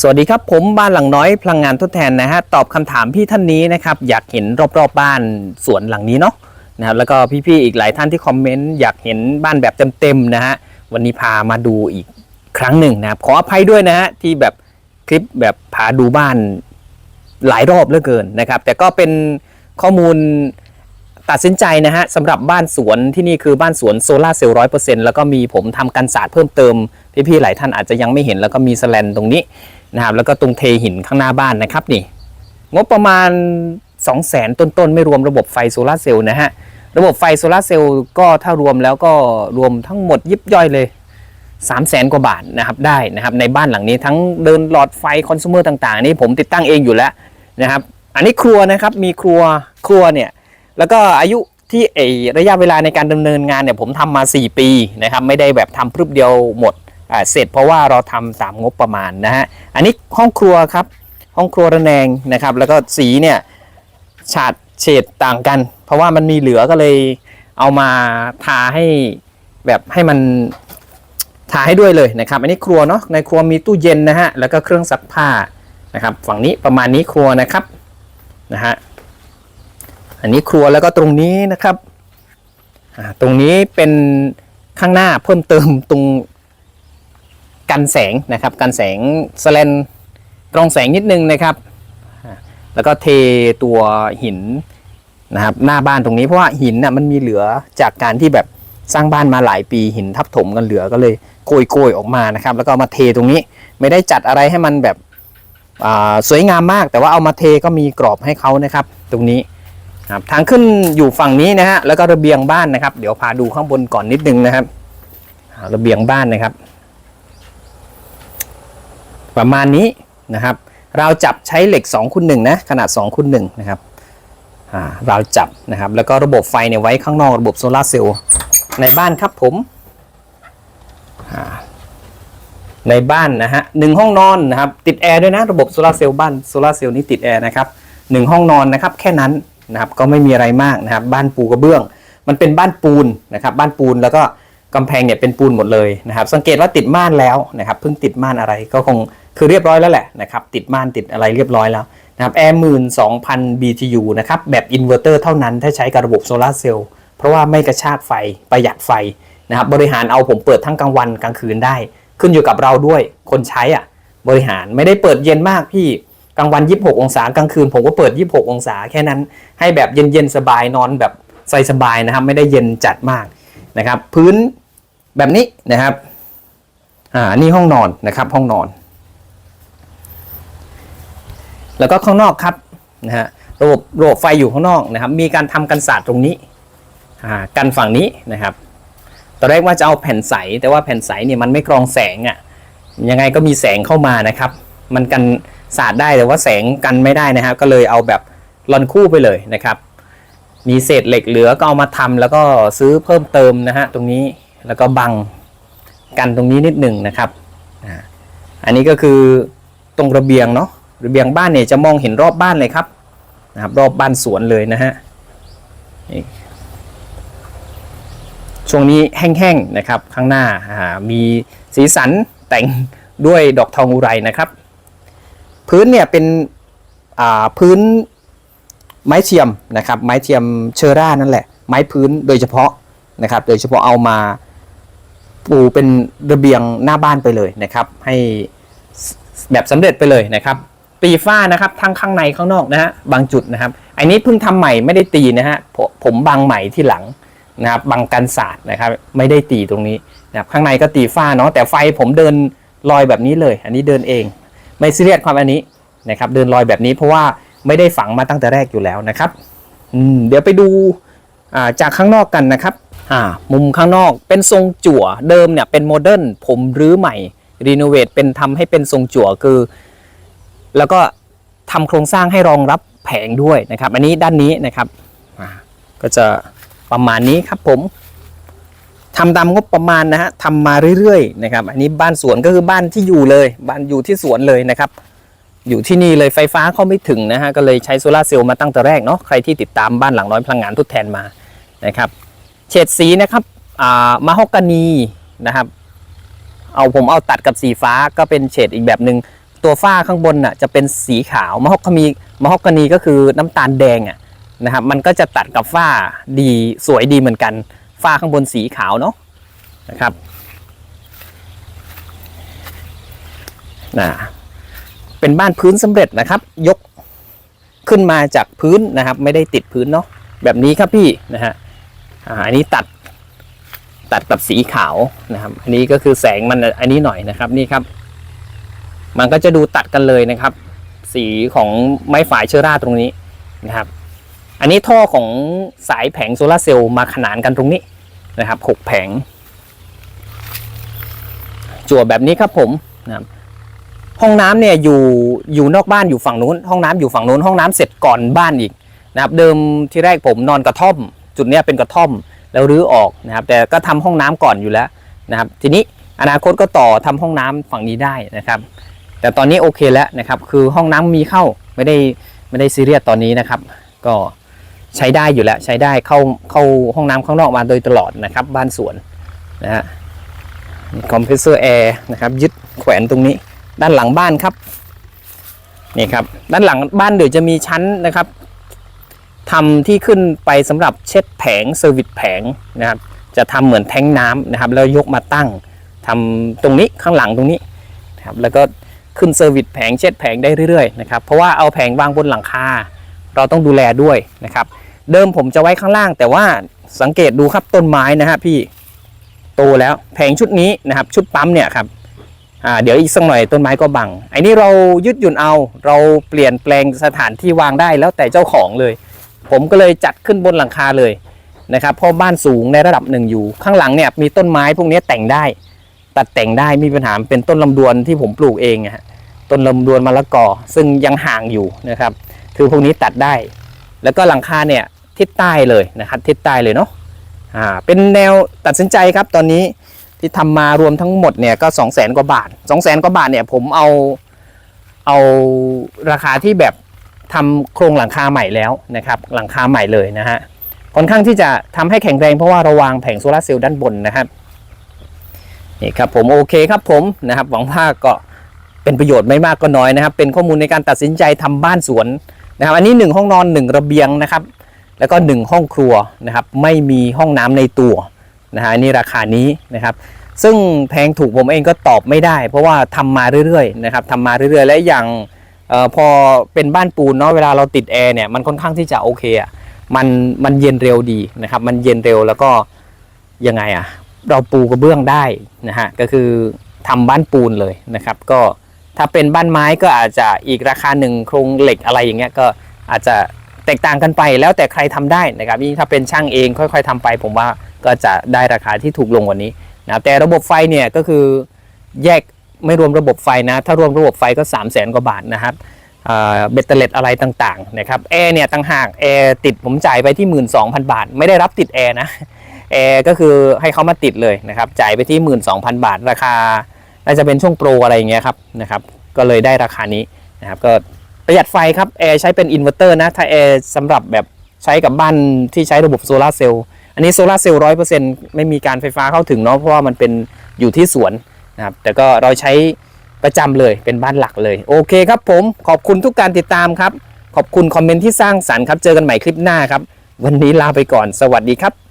สวัสดีครับผมบ้านหลังน้อยพลังงานทดแทนนะฮะตอบคำถามพี่ท่านนี้นะครับอยากเห็นรอบๆบบ้านสวนหลังนี้เนาะนะครับแล้วก็พี่ๆอีกหลายท่านที่คอมเมนต์อยากเห็นบ้านแบบเต็มๆนะฮะวันนี้พามาดูอีกครั้งหนึ่งนะครับขออภัยด้วยนะฮะที่แบบคลิปแบบพาดูบ้านหลายรอบเหลือเกินนะครับ แต่ก็เป็นข้อมูลตัดสินใจนะฮะสำหรับบ้านสวนที่นี่คือบ้านสวนโซลาร์เซลล์ร้อยเปอร์เซ็นต์แล้วก็มีผมทำกันศาสตร์เพิ่มเติมพี่ๆหลายท่านอาจจะยังไม่เห็นแล้วก็มีสแลนตรงนี้ นะครับแล้วก็ตรงเทหินข้างหน้าบ้านนะครับนี่งบประมาณ 2 0 0แสนต้นๆ ไม่รวมระบบไฟโซลาเซลล์นะฮะระบบไฟโซลาเซลล์ก็ถ้ารวมแล้วก็รวมทั้งหมดยิบย่อยเลย3 0 0แสนกว่าบาทนะครับได้นะครับในบ้านหลังนี้ทั้งเดินหลอดไฟคอน sumer ต่างๆ นี่ผมติดตั้งเองอยู่แล้วนะครับอันนี้ครัวนะครับมีครัวครัวเนี่ยแล้วก็อายุที่เอระยะเวลาในการดำเนินงานเนี่ยผมทำมา 4 ปีนะครับไม่ได้แบบทำพรึบเดียวหมด เสร็จเพราะว่าเราทำตามงบประมาณนะฮะอันนี้ห้องครัวครับห้องครัวระแนงนะครับแล้วก็สีเนี่ยฉาดเฉดต่างกัน เพราะว่ามันมีเหลือก็เลยเอามาทาให้แบบให้มันทาให้ด้วยเลยนะครับ อันนี้ครัวเนาะในครัวมีตู้เย็นนะฮะแล้วก็เครื่องซักผ้านะครับฝั่งนี้ประมาณนี้ครัวนะครับนะฮะอันนี้ครัวแล้วก็ตรงนี้นะครับตรงนี้เป็นข้างหน้าเพิ่มเติมตรง กันแสงนะครับกันแสงสแลนกรงแสงนิดนึงนะครับ แล้วก็เทตัวหินนะครับหน้าบ้านตรงนี้เพราะว่าหินน่ะมันมีเหลือจากการที่แบบสร้างบ้านมาหลายปีหินทับถมกันเหลือก็เลยโกยโกยๆออกมานะครับ แล้วก็มาเทตรงนี้ไม่ได้จัดอะไรให้มันแบบสวยงามมาก แต่ว่าเอามาเทก็มีกรอบให้เขานะครับ ตรงนี้ครับทางขึ้นอยู่ฝั่งนี้นะฮะแล้วก็ระเบียงบ้านนะครับ เดี๋ยวพาดูข้างบนก่อนนิดนึงนะครับระเบียงบ้านนะครับ ประมาณนี้นะครับ เราจับใช้เหล็ก2คูณ1นะขนาด2คูณ1นะครับเราจับนะครับ แล้วก็ระบบไฟเนี่ยไว้ข้างนอกระบบโซลาร์เซลล์ในบ้านครับผมในบ้านนะฮะหนึ่งห้องนอนนะครับ ติดแอร์ด้วยนะระบบโซลาร์เซลล์บ้านโซลาร์เซลล์นี้ติดแอร์นะครับหนึ่งห้องนอนนะครับ แค่นั้นนะครับก็ไม่มีอะไรมากนะครับ บ้านปูกระเบื้อง มันเป็นบ้านปูนนะครับ บ้านปูนแล้วก็กำแพงเนี่ยเป็นปูนหมดเลยนะครับ สังเกตว่าติดม่านแล้วนะครับเพิ่งติดม่านอะไรก็คง คือเรียบร้อยแล้วแหละนะครับติดม่านติดอะไรเรียบร้อยแล้วนะครับแอร์หมื่นสองพัน BTU นะครับแบบอินเวอร์เตอร์เท่านั้นถ้าใช้กับระบบโซลาร์เซลล์เพราะว่าไม่กระชากไฟประหยัดไฟนะครับบริหารเอาผมเปิดทั้งกลางวันกลางคืนได้ ขึ้นอยู่กับเราด้วยคนใช้อะบริหารไม่ได้เปิดเย็นมากพี่กลางวัน 26 องศากลางคืน ผมก็เปิด 26 องศาแค่นั้น ให้แบบเย็นๆสบายนอนแบบใส่สบายนะครับไม่ได้เย็นจัดมากนะครับพื้นแบบนี้นะครับอ่านี่ห้องนอนนะครับห้องนอน แล้วก็ข้างนอกครับนะฮะระบบระบบไฟอยู่ข้างนอกนะครับ มีการทำกันศาสตร์ตรงนี้อ่ากันฝั่งนี้นะครับตอนแรกว่าจะเอาแผ่นใส แต่ว่าแผ่นใสเนี่ยมันไม่กรองแสงอะ่ะยังไงก็มีแสงเข้ามานะครับ มันกันสาดได้แต่ว่าแสงกันไม่ได้นะครับก็เลยเอาแบบรอนคู่ไปเลยนะครับ มีเศษเหล็กเหลือก็เอามาทำแล้วก็ซื้อเพิ่มเติมนะฮะตรงนี้แล้วก็บังกันตรงนี้นิดหนึ่งนะครับอ่าอันนี้ก็คือตรงระเบียงเนาะ ระเบียงบ้านเนี่ยจะมองเห็นรอบบ้านเลยครับนะครับรอบบ้านสวนเลยนะฮะช่วงนี้แห้งๆนะครับข้างหน้าามีสีสันแต่งด้วยดอกทองอุไรนะครับ พื้นเนี่ยเป็นพื้นไม้เทียมนะครับ ไม้เทียมเชอร่านั่นแหละ ไม้พื้นโดยเฉพาะนะครับ โดยเฉพาะเอามาปูเป็นระเบียงหน้าบ้านไปเลยนะครับ ให้แบบสำเร็จไปเลยนะครับ ปีฝ้านะครับทั้งข้างในข้างนอกนะฮะบางจุดนะครับ อันนี้เพิ่งทำใหม่ไม่ได้ตีนะฮะผมบังใหม่ที่หลังนะครับบังกันศาสตร์นะครับ ไม่ได้ตีตรงนี้นะครับข้างในก็ตีฝ้าเนาะแต่ไฟผมเดินลอยแบบนี้เลย อันนี้เดินเอง ไม่ซีเรียสความอันนี้นะครับ เดินลอยแบบนี้เพราะว่าไม่ได้ฝังมาตั้งแต่แรกอยู่แล้วนะครับอืมเดี๋ยวไปดูจากข้างนอกกันนะครับอ่ามุมข้างนอกเป็นทรงจั่วเดิมเนี่ยเป็นโมเดิร์นผมรื้อใหม่รีโนเวทเป็นทำให้เป็นทรงจั่วคือ แล้วก็ทำโครงสร้างให้รองรับแผงด้วยนะครับ อันนี้ด้านนี้นะครับก็จะประมาณนี้ครับผมทำตามงบประมาณนะฮะทำมาเรื่อยๆนะครับ อันนี้บ้านสวนก็คือบ้านที่อยู่เลย บ้านอยู่ที่สวนเลยนะครับ อยู่ที่นี่เลยไฟฟ้าเข้าไม่ถึงนะฮะก็เลยใช้โซลาร์เซลล์มาตั้งแต่แรกเนาะใครที่ติดตามบ้านหลังน้อยพลังงานทดแทนมานะครับ เฉดสีนะครับอ่ามาฮอกกานีนะครับ เอาผมเอาตัดกับสีฟ้าก็เป็นเฉดอีกแบบหนึ่ง ตัวฝ้าข้างบนน่ะจะเป็นสีขาวมะฮอกกานีมะฮอกกานีก็คือน้ำตาลแดงอะนะครับมันก็จะตัดกับฝ้าดีสวยดีเหมือนกันฝ้าข้างบนสีขาวเนาะนะครับนะเป็นบ้านพื้นสำเร็จนะครับ ยกขึ้นมาจากพื้นนะครับ ไม่ได้ติดพื้นเนาะแบบนี้ครับพี่นะฮะอันนี้ตัดตัดกับสีขาวนะครับ อันนี้ก็คือแสงมันอันนี้หน่อยนะครับนี่ครับ มันก็จะดูตัดกันเลยนะครับ สีของไม้ฝายเชื้อราตรงนี้นะครับ อันนี้ท่อของสายแผงโซลาร์เซลล์มาขนานกันตรงนี้นะครับหกแผง จั่วแบบนี้ครับผมนะครับห้องน้ำเนี่ยอยู่อยู่นอกบ้านอยู่ฝั่งนู้น ห้องน้ำอยู่ฝั่งนู้นห้องน้ำเสร็จก่อนบ้านอีกนะครับเดิมที่แรกผมนอนกระท่อม จุดเนี้ยเป็นกระท่อมแล้วรื้อออกนะครับ แต่ก็ทำห้องน้ำก่อนอยู่แล้วนะครับ ทีนี้อนาคตก็ต่อทำห้องน้ำฝั่งนี้ได้นะครับ แต่ตอนนี้โอเคแล้วนะครับ คือห้องน้ำมีเข้าไม่ได้ไม่ได้ซีเรียสตอนนี้นะครับ ก็ใช้ได้อยู่แล้วใช้ได้เข้าเข้าห้องน้ำข้างนอกมาโดยตลอดนะครับ บ้านสวนนะฮะคอมเพรสเซอร์แอร์นะครับยึดแขวนตรงนี้ ด้านหลังบ้านครับนี่ครับด้านหลังบ้านเดี๋ยวจะมีชั้นนะครับทำที่ขึ้นไปสำหรับเช็ดแผงเซอร์วิสแผงนะครับ จะทำเหมือนแท้งน้ำนะครับ แล้วยกมาตั้งทำตรงนี้ข้างหลังตรงนี้นะครับแล้วก็ ขึ้นเซอร์วิสแผงเช็ดแผงได้เรื่อยๆนะครับเพราะว่าเอาแผงวางบนหลังคาเราต้องดูแลด้วยนะครับ เดิมผมจะไว้ข้างล่าง แต่ว่าสังเกตดูครับต้นไม้นะฮะพี่โตแล้วแผงชุดนี้นะครับ ชุดปั๊มเนี่ยครับอ่าเดี๋ยวอีกสักหน่อยต้นไม้ก็บังไอ้นี่เรายืดหยุ่นเอาเราเปลี่ยนแปลงสถานที่วางได้แล้วแต่เจ้าของเลย ผมก็เลยจัดขึ้นบนหลังคาเลยนะครับเพราะบ้านสูงในระดับหนึ่งอยู่ ข้างหลังเนี่ยมีต้นไม้พวกนี้แต่งได้ ตัดแต่งได้ไมมีปัญหาเป็นต้นลำดวนที่ผมปลูกเองฮะต้นลำดวนมะละกอซึ่งยังห่างอยู่นะครับคือพวกนี้ตัดได้ แล้วก็หลังคาเนี่ยทิศใต้เลยนะครับทิศใต้เลยเนาะอ่าเป็นแนวตัดสินใจครับตอนนี้ที่ทำมารวมทั้งหมดเนี่ยก็2 0 0แสนกว่าบาท2 0 0แสนกว่าบาทเนี่ยผมเอาเอาราคาที่แบบทำโครงหลังคาใหม่แล้วนะครับหลังคาใหม่เลยนะฮะค่อนข้างที่จะทำให้แข็งแรงเพราะว่าเราวางแผงโซลาร์เซลล์ด้านบนนะครับ นี่ครับผมโอเคครับผมนะครับหวังว่าก็เป็นประโยชน์ไม่มากก็น้อยนะครับ เป็นข้อมูลในการตัดสินใจทำบ้านสวนนะครับ อันนี้ 1 ห้องนอน 1 ระเบียงนะครับ แล้วก็ 1 ห้องครัวนะครับ ไม่มีห้องน้ำในตัวนะฮะอันนี้ราคานี้นะครับ ซึ่งแพงถูกผมเองก็ตอบไม่ได้ เพราะว่าทำมาเรื่อยๆนะครับทำมาเรื่อยๆ และอย่างออพอเป็นบ้านปูนเนาะเวลาเราติดแอร์เนี่ยมันค่อนข้างที่จะโอเคอะมันมันเย็นเร็วดีนะครับ มันเย็นเร็วแล้วก็ยังไงอะ เราปูกระเบื้องได้นะฮะก็คือทำบ้านปูนเลยนะครับ ก็ถ้าเป็นบ้านไม้ก็อาจจะอีกราคาหนึ่งโครงเหล็กอะไรอย่างเงี้ยก็อาจจะแตกต่างกันไปแล้วแต่ใครทำได้นะครับยิ่งถ้าเป็นช่างเองค่อยๆทำไป ผมว่าก็จะได้ราคาที่ถูกลงกว่านี้นะแต่ระบบไฟเนี่ยก็คือแยกไม่รวมระบบไฟนะ ถ้ารวมระบบไฟก็3 0 0แสนกว่าบาทนะครับเบตเตอร์เลตอะไรต่างๆนะครับแอร์เนี่ยต่างหากแอร์ติดผมจ่ายไปที่ 12,000 บาท ไม่ได้รับติดแอร์นะ แอร์ก็คือให้เขามาติดเลยนะครับ จ่ายไปที่ 12,000 บาทราคา น่าจะเป็นช่วงโปรอะไรอย่างเงี้ยครับนะครับ ก็เลยได้ราคานี้นะครับ ก็ประหยัดไฟครับแอร์ใช้เป็นอินเวอร์เตอร์นะ ถ้าแอร์สำหรับแบบใช้กับบ้านที่ใช้ระบบโซลาเซลล์ อันนี้โซลาเซลล์ร้อยเปอร์เซ็นต์ไม่มีการไฟฟ้าเข้าถึงเนาะ เพราะว่ามันเป็นอยู่ที่สวนนะครับ แต่ก็เราใช้ประจำเลย เป็นบ้านหลักเลย โอเคครับผม ขอบคุณทุกการติดตามครับ ขอบคุณคอมเมนต์ที่สร้างสรรค์ครับ เจอกันใหม่คลิปหน้าครับ วันนี้ลาไปก่อน สวัสดีครับ